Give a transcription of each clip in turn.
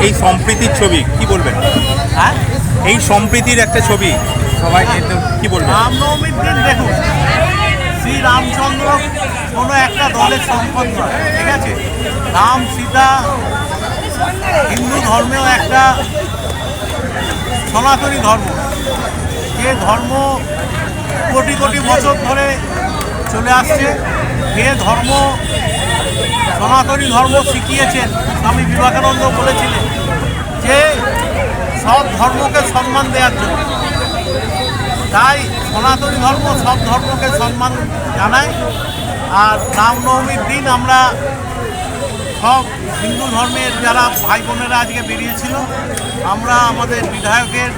এই সম্প্রীতির ছবি কি বলবেন? হ্যাঁ? এই সম্প্রীতির একটা ছবি সবাই একদম কি বলবেন? রামনবমীর দিন দেখুন শ্রী রামচন্দ্র কোনো একটা দলের সম্পদ নয় ঠিক আছে? রাম সীতা হিন্দু ধর্মেও একটা সনাতনী ধর্ম। যে ধর্ম কোটি কোটি বছর ধরে চলে আসছে যে ধর্ম সনাতনী ধর্ম শিখিয়েছেন স্বামী বিবেকানন্দ বলেছিলেন যে সব ধর্মকে সম্মান দেওয়ার জন্য। তাই সনাতনী ধর্ম সব ধর্মকে সম্মান জানায়। আর রামনবমীর দিন আমরা সব হিন্দু ধর্মের যারা ভাই বোনেরা আজকে বেরিয়েছিল, আমরা আমাদের বিধায়কের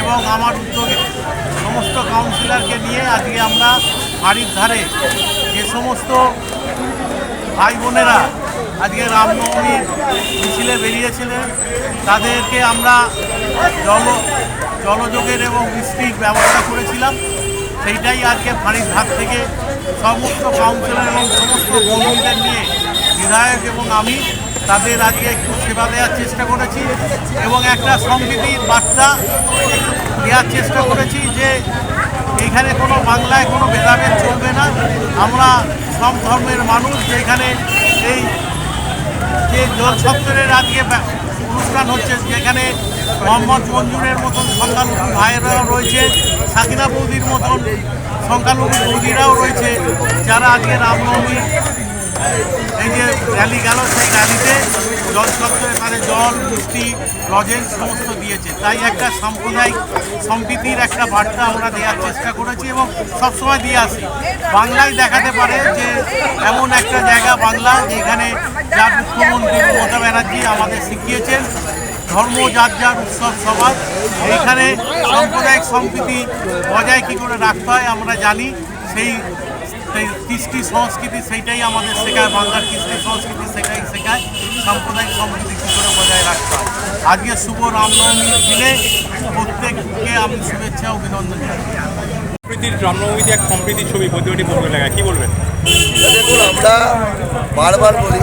এবং আমার উদ্যোগে সমস্ত কাউন্সিলরকে নিয়ে আজকে আমরা বাড়ির ধারে যে সমস্ত ভাই বোনেরা, আজকে রামনবমীর মিছিলে বেরিয়েছিলেন। তাদেরকে আমরা জল জলযোগের এবং বৃষ্টির ব্যবস্থা করেছিলাম। সেইটাই আজকে ফাঁড়ির ধার থেকে সমস্ত কাউন্সিলর এবং সমস্ত কর্মীদের নিয়ে বিধায়ক এবং আমি তাদের আজকে একটু সেবা দেওয়ার চেষ্টা করেছি এবং একটা সম্প্রীতির বার্তা দেওয়ার চেষ্টা করেছি যে এখানে কোনো বাংলায় কোনো ভেদাভেদ চলবে না। আমরা সব ধর্মের মানুষ, যেখানে এই যে জল সপ্তরের আজকে অনুষ্ঠান হচ্ছে, যেখানে মোহাম্মদ মঞ্জুরের মতন সংখ্যালঘু ভাইয়েরাও রয়েছে, সাকিনা বৌদির মতন সংখ্যালঘু বৌদিরাও রয়েছে, যারা আজকে রামনবমী, এই যে র্যালি গেল সেই র্যালিতে জল সপ্তরে তাদের জল, মিষ্টি, লজেন্স সমস্ত দিয়েছে। তাই একটা সাম্প্রদায়িক সম্প্রীতির একটা বার্তা আমরা দেওয়ার চেষ্টা করেছি এবং সবসময় দিয়ে আসি। বাংলায় দেখাতে পারে যে এমন একটা জায়গা বাংলা যেখানে যার মুখ্যমন্ত্রী মমতা ব্যানার্জি আমাদের শিখিয়েছেন, ধর্ম যার যার উৎসব সবার এইখানে সাম্প্রদায়িক সম্প্রীতি বজায় কী করে রাখতে হয় আমরা জানি, সেই সেই কৃষ্টি সংস্কৃতি সেইটাই আমাদের শেখায় বাংলার কৃষ্টি সংস্কৃতি সেটাই শেখায় সাম্প্রদায়িক সম্প্রীতি কী করে বজায় রাখতে হয়। আজকে শুভ রামনবমীর দিনে প্রত্যেককে আমি শুভেচ্ছা ও অভিনন্দন জানাই। সম্প্রীতির রামনবমীতে এক সম্প্রীতির ছবি প্রতিবাদী বলবে লাগা কি বলবেন? দেখুন আমরা বারবার বলি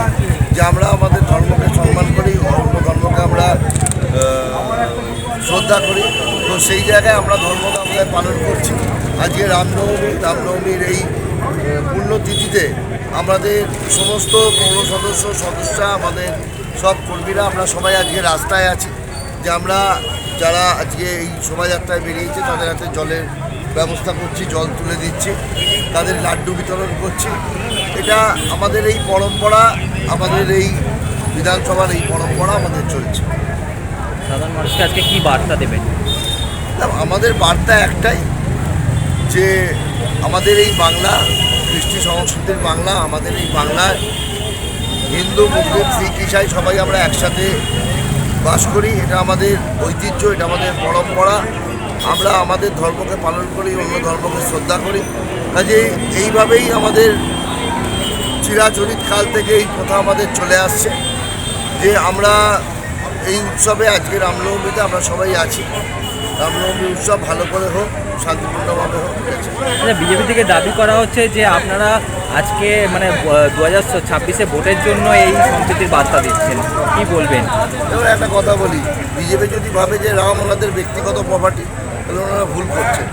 যে আমরা আমাদের ধর্মকে সম্মান করি অন্য ধর্মকে আমরা শ্রদ্ধা করি। তো সেই জায়গায় আমরা ধর্মকে আমরা পালন করছি। আজকে রামনবমী রামনবমীর এই পুণ্যতিথিতে আমাদের সমস্ত পৌর সদস্য সদস্যা আমাদের সব কর্মীরা আমরা সবাই আজকে রাস্তায় আছি যে আমরা যারা আজকে এই শোভাযাত্রায় বেরিয়েছে তাদের হাতে জলের ব্যবস্থা করছি জল তুলে দিচ্ছি তাদের লাড্ডু বিতরণ করছি। এটা আমাদের এই পরম্পরা আমাদের এই বিধানসভার এই পরম্পরা আমাদের চলছে। সাধারণ মানুষকে আজকে কি বার্তা দেবেন? আমাদের বার্তা একটাই যে আমাদের এই বাংলা, কৃষ্টি সংস্কৃতির বাংলা, আমাদের এই বাংলায় হিন্দু মুসলিম শিখ, ইসাই সবাই আমরা একসাথে বাস করি। এটা আমাদের ঐতিহ্য, এটা আমাদের পরম্পরা। আমরা আমাদের ধর্মকে পালন করি, অন্য ধর্মকে শ্রদ্ধা করি। কাজেই এইভাবেই আমাদের চিরাচরিত কাল থেকে এই প্রথা আমাদের চলে আসছে। যে আমরা এই উৎসবে, আজকে রামনবমীতে আমরা সবাই আছি। রামনবমী উৎসব ভালো করে হোক শান্তিপূর্ণভাবে হোক আচ্ছা বিজেপি থেকে দাবি করা হচ্ছে যে আপনারা আজকে মানে দু হাজার ছাব্বিশে ভোটের জন্য এই সম্প্রীতির বার্তা দিচ্ছেন। কি বলবেন? এবার একটা কথা বলি বিজেপি যদি ভাবে যে রাম ওনাদের ব্যক্তিগত প্রপার্টি তাহলে ওনারা ভুল করছেন।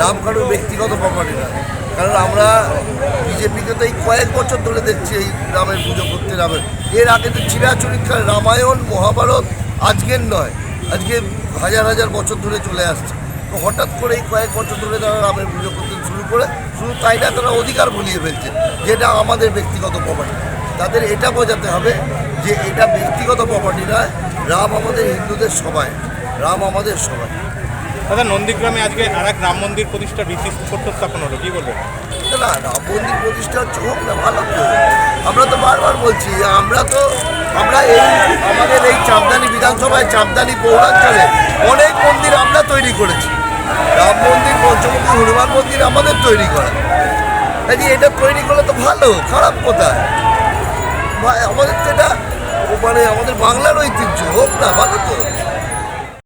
রাম কারোর ব্যক্তিগত প্রপার্টি না। কারণ আমরা বিজেপিকে তো এই কয়েক বছর ধরে দেখছি এই রামের পুজো করতে রামের। এর আগে তো চিরাচরিতকাল রামায়ণ মহাভারত আজকের নয় আজকে হাজার হাজার বছর ধরে চলে আসছে। হঠাৎ করেই কয়েক বছর ধরে তারা রামের পুজো করতে শুরু করে শুধু তাই না তারা অধিকার ভুলিয়ে ফেলছে যেটা আমাদের ব্যক্তিগত প্রপার্টি তাদের এটা বোঝাতে হবে যে এটা ব্যক্তিগত প্রপার্টি নয় রাম আমাদের হিন্দুদের সবাই রাম আমাদের সবাই। দাদা নন্দীগ্রামে আজকে আর এক রাম মন্দির প্রতিষ্ঠার রীতি স্থাপন হলো কি বলবেন? না রাম মন্দির প্রতিষ্ঠা হোক না ভালো আমরা তো বারবার বলছি আমরা তো আমরা এই আমাদের এই চাপদানি বিধানসভায় চাপদানি পৌরাঞ্চলে অনেক মন্দির আমরা তৈরি করেছি। রাম মন্দির, পঞ্চমুখী হনুমান মন্দির আমাদের তৈরি করা। কাজে এটা তৈরি করলে তো ভালো, খারাপ কোথায়? আমাদের তো এটা মানে আমাদের বাংলার ঐতিহ্য, হোক না, ভালো তো।